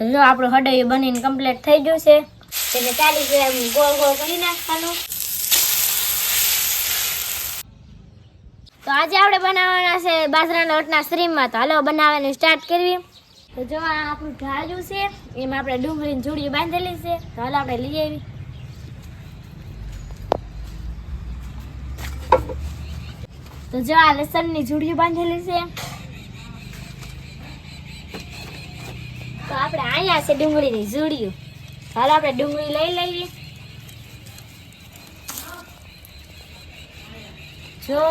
જો આપણું હડૈયું બનીને કમ્પ્લીટ થઈ ગયું છે. એટલે ચાલી ગ્રામ ગોળ ગોળ કરી નાખવાનું. તો આજે આપણે બનાવવાના છે બાજરાના લોટના સ્ટ્રીમમાં તો હાલો બનાવવાનું સ્ટાર્ટ કરવી. તો જો આ આપણું ઢાળ્યું છે, એમાં આપણે ડુંગળીની જોડીઓ બાંધેલી છે. તો હાલો આપણે લઈ આવી તો જો આ લસણની જોડીઓ બાંધેલી છે. આપણે અહીંયા છે ડુંગળીની જોડીઓ હાલ આપણે ડુંગળી લઈ લઈએ. જો.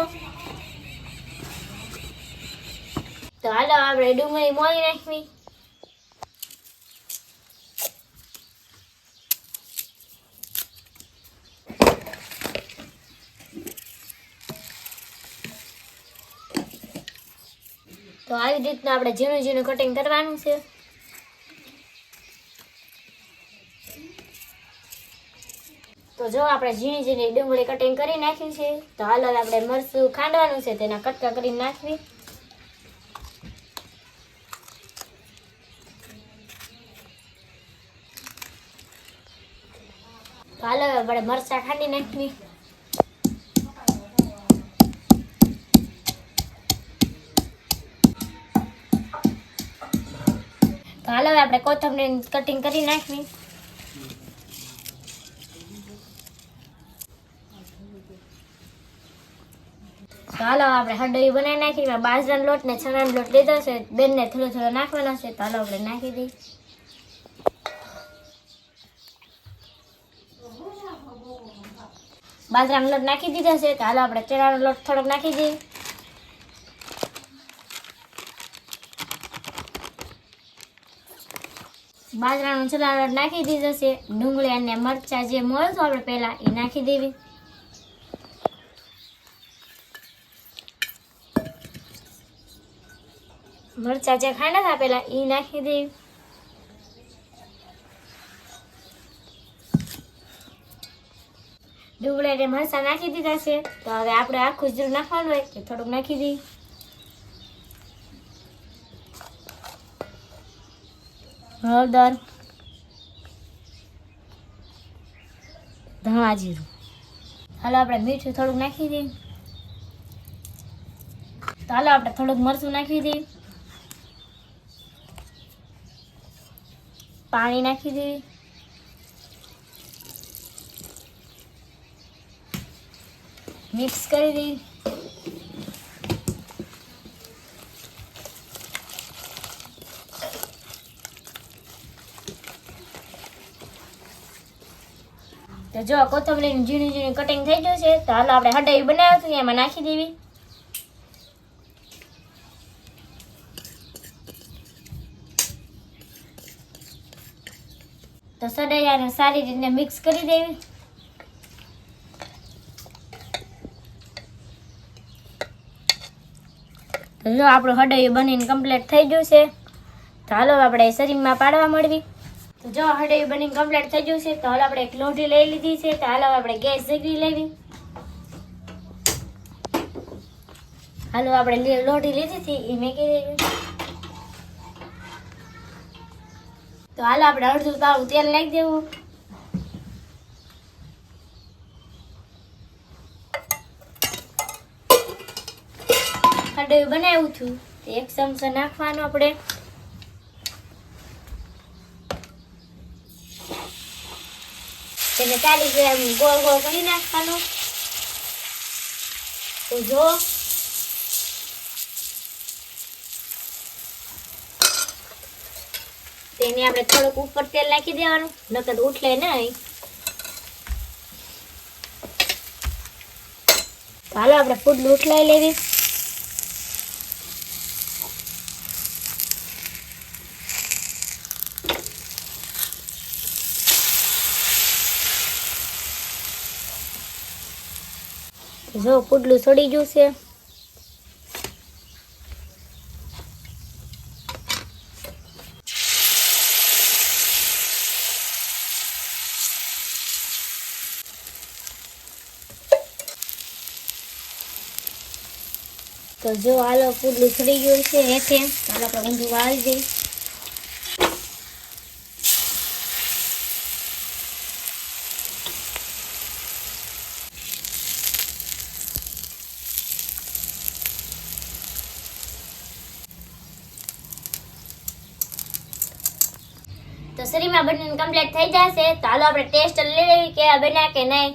તો હાલો આપણે ડુંગળી મોળી નાખવી. તો આવી રીતના આપણે ઝીણું ઝીણું કટિંગ કરવાનું છે. તો જો આપણે ઝીણી ઝીણી ડુંગળી કટિંગ કરી નાખી છે, તો હાલ હવે આપણે મરચું ખાંડવાનું છે, તેના કટકા કરી નાખવી. હાલ આપણે મરચાં ખાંડી નાખવી. હાલ હવે આપણે કોથમરી કટિંગ કરી નાખવી. તો હાલો, આપણે હડોઈ બનાવી નાખી, એમાં બાજરાનો લોટ ને ચણાનો લોટ લીધો છે. બેનને થોડો થોડો નાખવાનો છે, તો હાલો આપણે નાખી દઈએ. બાજરાનો લોટ નાખી દીધો છે, તો હાલો આપણે ચણાનો લોટ થોડોક નાખી દઈએ. બાજરાનો ચણાનો લોટ નાખી દીધો છે. ડુંગળી અને મરચાં જે મળશું આપણે પહેલાં એ નાખી દેવી. મરચાં જે ખાંડા હતા પેલા એ નાખી દે. ડુંગળા અને મરચાં નાખી દીધા છે, તો હવે આપણે આખું જીરું નાખવાનું હોય તો થોડુંક નાખી દઈએ. હળદર, ધાણા જીરું. હાલો આપણે મીઠું થોડુંક નાખી દઈએ. તો હાલો આપણે થોડુંક મરચું નાખી દઈએ. પાણી નાખી દેવી. મિક્સ કરી દેવી. તો જો કોથમરીની ઝીણી ઝીણી કટિંગ થઈ ગયું છે, તો હાલો આપણે હડાઈ બનાવ્યું હતું, એમાં નાખી દેવી. તો સડૈયાને સારી રીતે મિક્સ કરી દેવી. તો જો આપણું હડૈયું બનીને કમ્પ્લીટ થઈ ગયું છે. તો હાલો આપણે શરીરમાં પાડવા મળવી. તો જો હડૈયું બનીને કમ્પ્લીટ થઈ ગયું છે, તો હાલો આપણે એક લોઢી લઈ લીધી છે, તો હાલો આપણે ગેસ જગી લેવી. હાલો આપણે લોઢી લીધી હતી એ મેં દેવી તો હાલ આપણે અડધું તાળું તેલ નાખી દેવું. ખાડું બનાવ્યું છું. એક ચમચો નાખવાનો આપણે. તેને ગ્રામ ગોળ ગોળ કરી નાખવાનું. તો જો તેને આપણે થોડુંક ઉપર તેલ નાખી દેવાનું, નકર ઉઠલે નહીં. હાલો, આપણે ફૂડલું ઉઠલાઈ લેવી. જો, પુડલું સડી ગયું છે. તો જો આલો પૂરું ઉછળી ગયું છે હેઠે. ચાલો આપણે ઊંધું વાળી દઈ તો શરીરમાં બંને કમ્પ્લીટ થઈ જશે. તો હાલો આપણે ટેસ્ટ લઈ લઈએ કે બન્યા કે નહીં.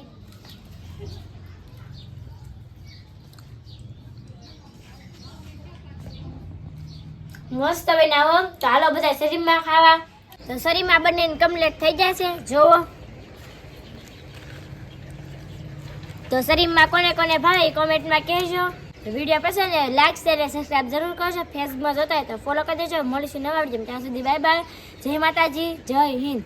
મસ્ત બનાવો તો હાલો બધા શરીરમાં ખાવા. તો શરીરમાં બંને કમ્પ્લીટ થઈ જશે. જોવો. તો શરીરમાં કોને કોને ભાવે કોમેન્ટમાં કહેજો. વીડિયો પસંદ લાઈક શેર અને સબસ્ક્રાઈબ જરૂર કરજો. ફેસબુકમાં જોતા હોય તો ફોલો કરી દેજો. મળીશું નવા વીડિયો ત્યાં સુધી બાય બાય જય માતાજી. જય હિન્દ.